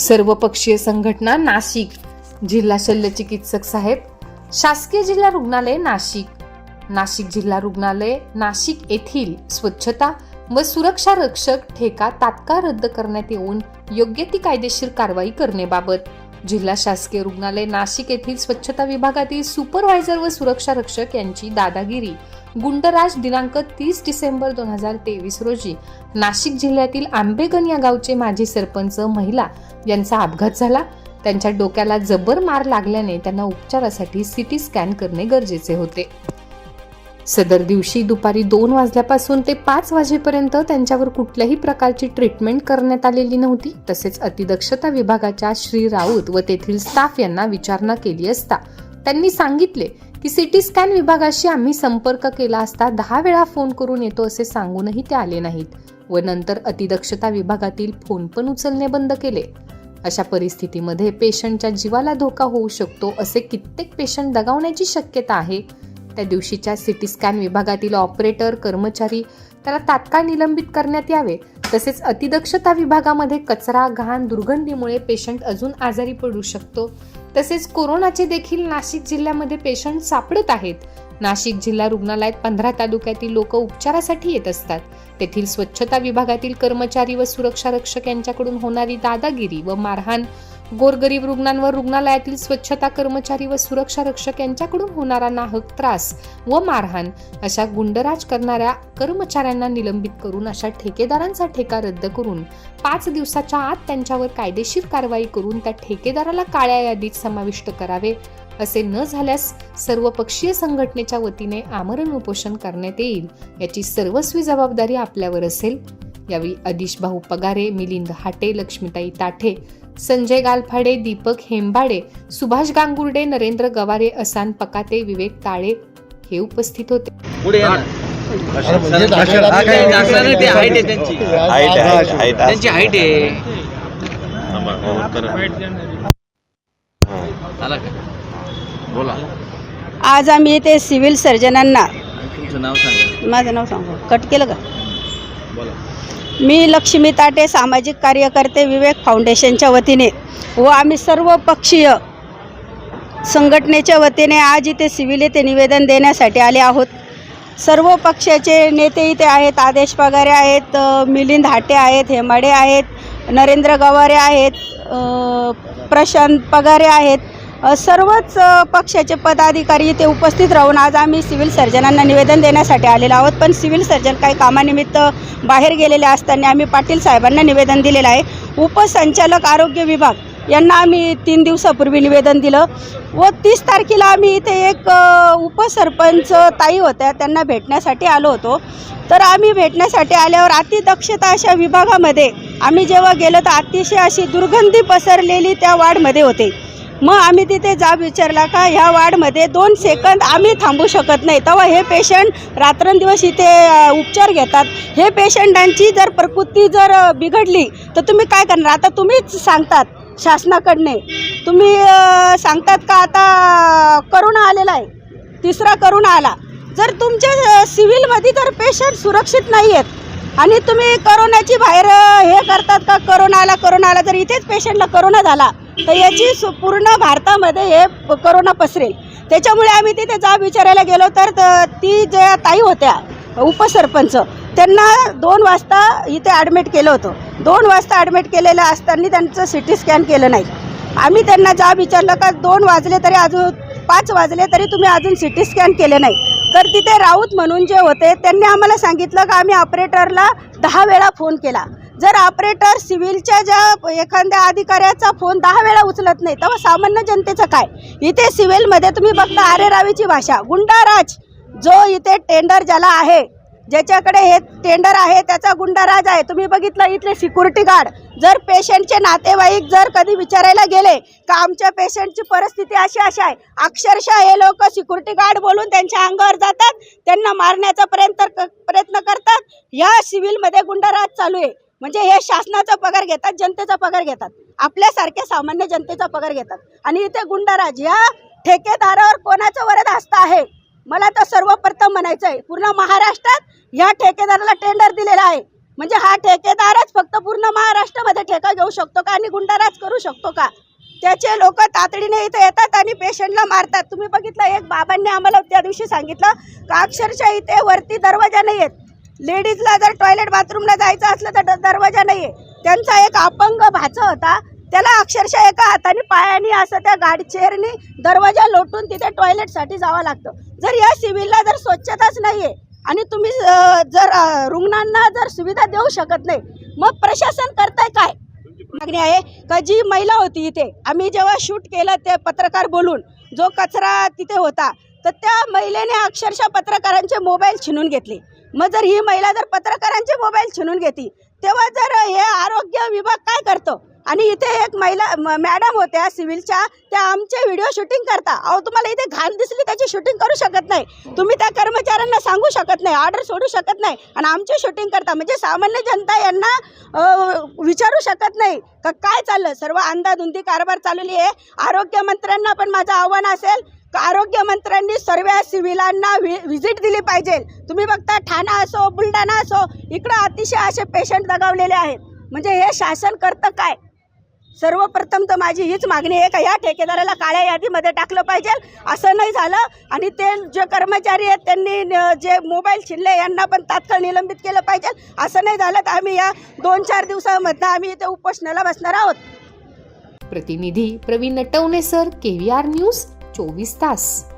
सर्वपक्षीय संघटना नाशिक जिल्हा शल्य चिकित्सक साहेब शासकीय जिल्हा रुग्णालय नाशिक नाशिक जिल्हा रुग्णालय नाशिक येथील स्वच्छता व सुरक्षा रक्षक ठेका तात्काळ रद्द करण्यात येऊन योग्य ती कायदेशीर कारवाई करण्याबाबत जिल्हा शासकीय रुग्णालय नाशिक येथील स्वच्छता विभागातील सुपरवायझर व सुरक्षा रक्षक यांची दादागिरी गुंडराज दिनांक तीस डिसेंबर दोन हजार तेवीस रोजी. नाशिक जिल्ह्यातील आंबेगन या गावचे माजी सरपंच महिला यांचा अपघात झाला. त्यांच्या डोक्याला जबर मार लागल्याने त्यांना उपचारासाठी सिटी स्कॅन करणे गरजेचे होते. सदर दिवशी दुपारी दोन वाजल्यापासून ते पाच वाजेपर्यंत त्यांच्यावर कुठल्याही प्रकारची ट्रीटमेंट करण्यात आलेली नव्हती. तसेच अतिदक्षता विभागाच्या श्री राऊत व तेथील स्टाफ यांना विचारणा केली असता त्यांनी सांगितले की सिटी स्कॅन विभागाशी आम्ही संपर्क केला असता दहा वेळा फोन करून येतो असे सांगूनही ते आले नाहीत व नंतर अतिदक्षता विभागातील फोन पण उचलणे बंद केले. अशा परिस्थितीमध्ये पेशंटच्या जीवाला धोका होऊ शकतो असे कित्येक पेशंट दगावण्याची शक्यता आहे. त्या दिवशीच्या सिटी स्कॅन विभागातील ऑपरेटर कर्मचारी त्याला तात्काळ निलंबित करण्यात यावे तसेच अतिदक्षता विभागामध्ये कचरा घाण दुर्गंधीमुळे पेशंट अजून आजारी पडू शकतो. तसेच कोरोनाचे देखील नाशिक जिल्ह्यामध्ये पेशंट सापडत आहेत. नाशिक जिल्हा रुग्णालयात पंधरा तालुक्यातील लोक उपचारासाठी येत असतात. तेथील स्वच्छता विभागातील कर्मचारी व सुरक्षा रक्षक यांच्याकडून होणारी दादागिरी व मारहाण गोरगरीब रुग्णांवर रुग्णालयातील स्वच्छता कर्मचारी व सुरक्षा रक्षक यांच्याकडून होणारा नाहक त्रास व मारहाण अशा गुंडराज करणाऱ्या कर्मचाऱ्यांना निलंबित करून अशा ठेकेदारांचा ठेका रद्द करून पाच दिवसाच्या आत त्यांच्यावर कायदेशीर कारवाई करून त्या ठेकेदाराला काळ्या यादीत समाविष्ट करावे असे न झाल्यास सर्वपक्षीय संघटनेच्या वतीने आमरण उपोषण करण्यात येईल याची सर्वस्वी जबाबदारी आपल्यावर असेल. यावेळी अदिश भाऊ पगारे मिलिंद हाटे लक्ष्मीताई ताठे संजय गालफाडे दीपक हेंबाडे सुभाष गांगुर्डे नरेंद्र गवारे असान पकाते विवेक ताळे हे उपस्थित होते. आज आम्ही ते सिव्हिल सर्जनांना तुमचं नाव सांगा. माझं नाव सांगू. कट केलं का? बोला. मी लक्ष्मी ताटे सामाजिक कार्यकर्ते विवेक फाउंडेशनच्या वतीने व आम्ही सर्व पक्षीय संघटनेच्या वतीने आज इथे सिव्हिल येथे निवेदन देण्यासाठी आले आहोत. सर्व पक्षाचे नेते इथे आहेत आदेश पगारे आहेत मिलिंद हाटे आहेत हेमाडे आहेत नरेंद्र गवारे आहेत प्रशांत पगारे आहेत. सर्वच पक्षाचे पदाधिकारी इथे उपस्थित राहून आज आम्ही सिव्हिल सर्जनांना निवेदन देण्यासाठी आलेलो आहोत. पण सिव्हिल सर्जन काही कामानिमित्त बाहेर गेलेले असताना आम्ही पाटील साहेबांना निवेदन दिलेलं आहे. उपसंचालक आरोग्य विभाग यांना आम्ही तीन दिवसापूर्वी निवेदन दिलं व तीस तारखेला आम्ही इथे एक उपसरपंच ताई होत्या त्यांना भेटण्यासाठी आलो होतो. तर आम्ही भेटण्यासाठी आल्यावर अतिदक्षता अशा विभागामध्ये आम्ही जेव्हा गेलो तर अतिशय अशी दुर्गंधी पसरलेली त्या वार्डमध्ये होते. मग आम्ही तिथे जाब विचारला का ह्या वार्डमध्ये दोन सेकंद आम्ही थांबू शकत नाही. तेव्हा हे पेशंट रात्रंदिवस इथे उपचार घेतात. हे पेशंटांची जर प्रकृती जर बिघडली तर तुम्ही काय करणार? आता तुम्हीच सांगतात शासनाकडने. तुम्ही सांगतात का आता करोना आलेला आहे तिसरा करोना आला. जर तुमच्या सिव्हिलमध्ये जर पेशंट सुरक्षित नाही आहेत आणि तुम्ही करोनाची बाहेर हे करतात का? करोना आला आला जर इथेच पेशंटला करोना झाला तर याची सु पूर्ण भारतामध्ये हे करोना पसरेल. त्याच्यामुळे आम्ही तिथे जाब विचारायला गेलो तर ती ज्या ताई होत्या उपसरपंच त्यांना दोन वाजता इथे ॲडमिट केलं होतं. दोन वाजता ॲडमिट केलेलं असताना त्यांचं सी टी स्कॅन केलं नाही. आम्ही त्यांना जा विचारलं का दोन वाजले तरी अजून पाच वाजले तरी तुम्ही अजून सी टी स्कॅन केले नाही. तर तिथे राऊत म्हणून जे होते त्यांनी आम्हाला सांगितलं का आम्ही ऑपरेटरला दहा वेळा फोन केला. जर ऑपरेटर सिव्हिलच्या ज्या एखाद्या अधिकाऱ्याचा फोन दहा वेळा उचलत नाही तेव्हा सामान्य जनतेचं काय? इथे सिव्हिलमध्ये तुम्ही बघता आरे रावीची भाषा. गुंडाराज जो इथे टेंडर ज्याला आहे ज्याच्याकडे हे टेंडर आहे त्याचा गुंडाराज आहे. तुम्ही बघितलं इथले सिक्युरिटी गार्ड जर पेशंटचे नातेवाईक जर कधी विचारायला गेले का आमच्या पेशंटची परिस्थिती अशी अशी आहे? अक्षरशः हे लोक सिक्युरिटी गार्ड बोलून त्यांच्या अंगावर जातात त्यांना मारण्याचा प्रयत्न प्रयत्न करतात. या सिव्हिलमध्ये गुंडाराज चालू आहे. म्हणजे हे शासनाचा पगार घेतात जनतेचा पगार घेतात. आपल्यासारख्या सामान्य जनतेचा पगार घेतात. आणि इथे गुंडाराज या ठेकेदारावर कोणाचं वरद हस्त आहे? मला तर सर्वप्रथम म्हणायचं आहे पूर्ण महाराष्ट्रात या ठेकेदाराला टेंडर दिलेला आहे. म्हणजे हा ठेकेदारच फक्त पूर्ण महाराष्ट्रामध्ये ठेका घेऊ शकतो का? आणि गुंडाराज करू शकतो का? त्याचे लोक तातडीने इथे येतात आणि पेशंटला मारतात. तुम्ही बघितलं एक बाबांनी आम्हाला त्या दिवशी सांगितलं का अक्षरशः इथे वरती दरवाजा नाही आहेत लेडीजला जर टॉयलेट बाथरूमला जायचं असलं तर दरवाजा नाही आहे त्यांचा एक अपंग भाचा होता. त्याला अक्षरशः एका हाताने पायाने असं त्या गाडी चेअरनी दरवाजा लोटून तिथे टॉयलेटसाठी जावं लागतं. जर या सिव्हिलला जर स्वच्छताच नाही आहे आणि तुम्ही जर रुग्णांना जर सुविधा देऊ शकत नाही मग प्रशासन करताय काय? मागणी आहे का जी महिला होती इथे? आम्ही जेव्हा शूट केलं ते पत्रकार बोलून जो कचरा तिथे होता तर त्या महिलेने अक्षरशः पत्रकारांचे मोबाईल छिनून घेतले. मग जर ही महिला जर पत्रकारांचे मोबाईल छिनून घेते तेव्हा जर हे आरोग्य विभाग काय करतो? आणि इथे एक महिला म- मॅडम होत्या सिव्हिलच्या त्या आमचे व्हिडिओ शूटिंग करता. अहो तुम्हाला इथे घाण दिसली त्याची शूटिंग करू शकत नाही. तुम्ही त्या कर्मचाऱ्यांना सांगू शकत नाही ऑर्डर सोडू शकत नाही. आणि आमची शूटिंग करता. म्हणजे सामान्य जनता यांना विचारू शकत नाही. का काय चाललं? सर्व अंदाधुंदी कारभार चालवली आहे. आरोग्यमंत्र्यांना पण माझं आव्हान असेल. आरोग्यमंत्र्यांनी आरोग्य मंत्र्यांनी सर्व सिव्हिलांना व्हि व्हिजिट दिली पाहिजे. तुम्ही बघता ठाणा असो बुलढाणा असो इकडं अतिशय असे पेशंट दगावलेले आहेत. म्हणजे हे शासन करतं काय? सर्वप्रथम तर माझी हीच मागणी आहे का या ठेकेदाराला काळ्या यादीमध्ये टाकलं पाहिजे. असं नाही झालं आणि ते जे कर्मचारी आहेत त्यांनी जे मोबाईल शिल्ले यांना पण तात्काळ निलंबित केलं पाहिजे. असं नाही झालं तर आम्ही या दोन चार दिवसामधनं आम्ही इथे उपोषणाला बसणार आहोत. प्रतिनिधी Praveen Natwane sir KVR news चोवीस तास.